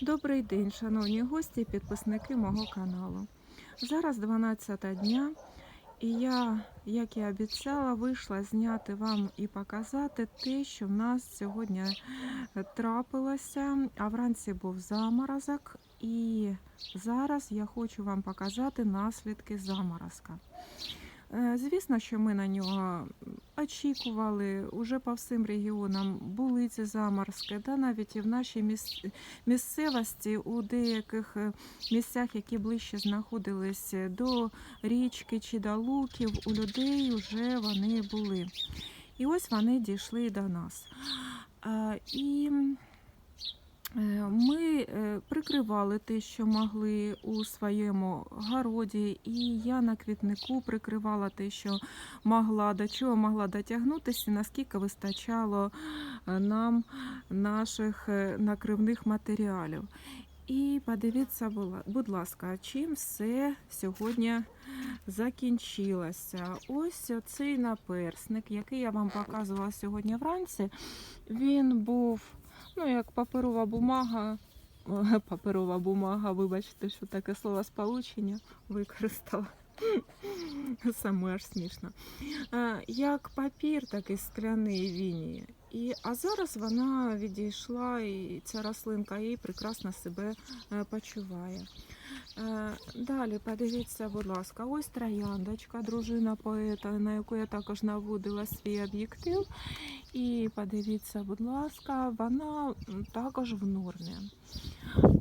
Добрий день, шановні гості і підписники мого каналу. Зараз 12 дня, і я, як і обіцяла, вийшла зняти вам і показати те, що в нас сьогодні е, трапилося. А вранці був заморозок, і зараз я хочу вам показати наслідки заморозка. Е, Звісно, що ми на нього очікували. Уже по всім регіонам були ці заморозки, да, навіть і в нашій місцевості у деяких е, місцях, які ближче знаходились до річки чи до луків, у людей вже вони були. І ось вони дійшли до нас. І е, ми прикривали те, що могли у своєму городі, і я на квітнику прикривала те, що могла, до чого могла дотягнутися, наскільки вистачало е, нам наших е, накривних матеріалів. І подивіться, будь ласка, чим все сьогодні закінчилося. Ось цей наперсник, який я вам показувала сьогодні вранці, він був, ну, як паперова бумага. Паперова бумага, вибачте, що таке слово сполучення використала. Саме аж смішно. Як папір, так і скляний віні. І, а зараз вона відійшла, і ця рослинка їй прекрасно себе е, почуває. Е, Далі подивіться, будь ласка, ось трояндочка, дружина поета, на яку я також наводила свій об'єктив. І подивіться, будь ласка, вона також в нормі.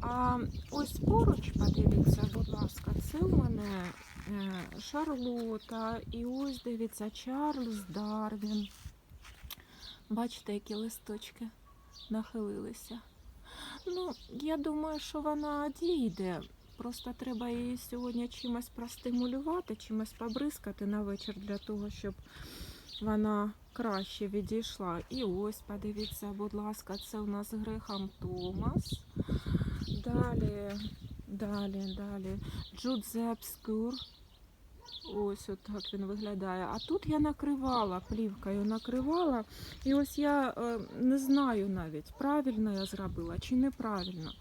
А ось поруч, подивіться, будь ласка, це у мене е, Шарлота, і ось дивіться, Чарльз Дарвін. Бачите, які листочки нахилилися. Ну, я думаю, що вона дійде. Просто треба її сьогодні чимось простимулювати, чимось побризкати на вечір для того, щоб вона краще відійшла. І ось, подивіться, будь ласка, це у нас Грехам Томас. Далі, далі, далі. Джудзепскур. Ось от так він виглядає. А тут я накривала плівкою, накривала. І ось я е, не знаю навіть, правильно я зробила чи неправильно.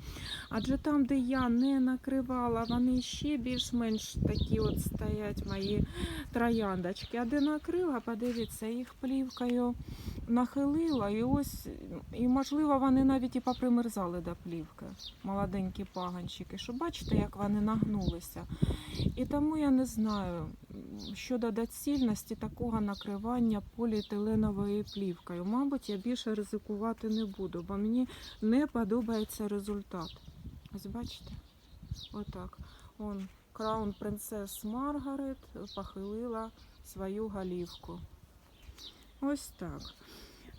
Адже там, де я не накривала, вони ще більш-менш такі от стоять мої трояндочки. А де накрила, подивіться, їх плівкою нахилила, і ось, і можливо, вони навіть і попримерзали до плівки. Молоденькі паганчики. Що бачите, як вони нагнулися. І тому я не знаю щодо доцільності такого накривання поліетиленовою плівкою. Мабуть, я більше ризикувати не буду, бо мені не подобається результат. Ось бачите? Отак. Он Краун Принцес Маргарет похилила свою голівку. Ось так.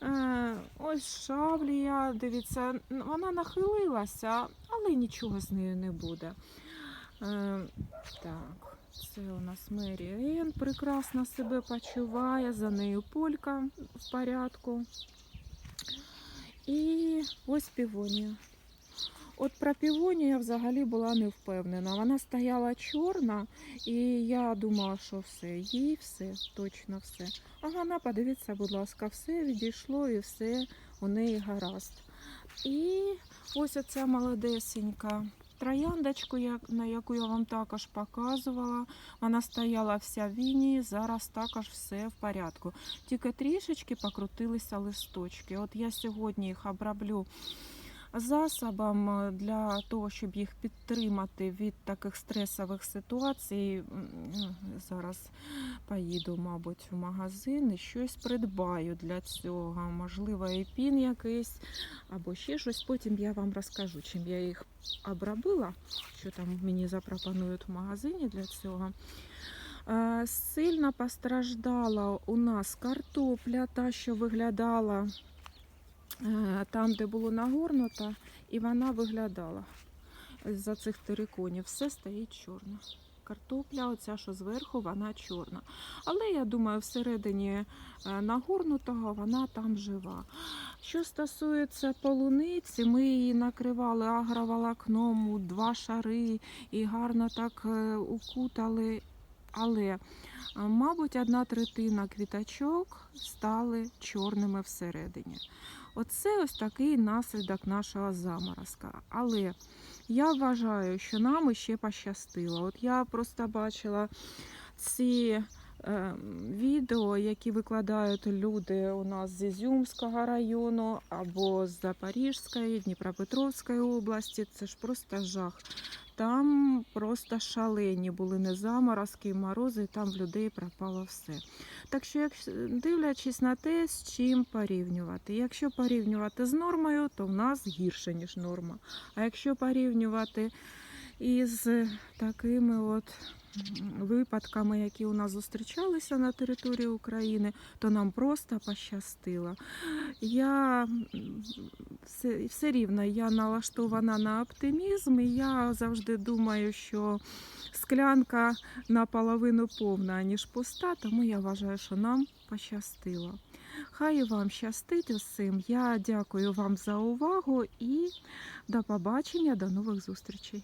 Е, ось шавлія, дивіться, вона нахилилася, але нічого з нею не буде. Е, так, це у нас Мері Енн прекрасно себе почуває, за нею полька в порядку. І ось півонія. От про півонію я взагалі була не впевнена. Вона стояла чорна, і я думала, що все, їй все, точно все. А вона, подивіться, будь ласка, все відійшло і все у неї гаразд. І ось оця молодесенька трояндочку, як- на яку я вам також показувала. Вона стояла вся в віні, зараз також все в порядку. Тільки трішечки покрутилися листочки. От я сьогодні їх оброблю засобом е, для того, щоб їх підтримати від таких стресових ситуацій. Зараз поїду, мабуть, в магазин і щось придбаю для цього. Можливо, епін якийсь або ще щось. Потім я вам розкажу, чим я їх обробила, що там мені запропонують в магазині для цього. Е, Сильно постраждала у нас картопля, та, що виглядала там, де було нагорнуто, і вона виглядала за цих териконів. Все стоїть чорно. Картопля, оця, що зверху, вона чорна. Але я думаю, всередині е, нагорнутого вона там жива. Що стосується полуниці, ми її накривали агроволокном у два шари і гарно так е, укутали. Але, е, мабуть, одна третина квіточок стали чорними всередині. Оце ось такий наслідок нашого заморозка. Але я вважаю, що нам іще пощастило. От я просто бачила ці е, відео, які викладають люди у нас з Ізюмського району або з Запорізької, Дніпропетровської області. Це ж просто жах. Там просто шалені були не заморозки, морози, там в людей пропало все. Так що, якщо дивлячись на те, з чим порівнювати. Якщо порівнювати з нормою, то в нас гірше, ніж норма. А якщо порівнювати із такими от випадками, які у нас зустрічалися на території України, то нам просто пощастило. Я все, все рівно я налаштована на оптимізм, і я завжди думаю, що склянка наполовину повна, ніж пуста, тому я вважаю, що нам пощастило. Хай вам щастить усім. Я дякую вам за увагу і до побачення, до нових зустрічей.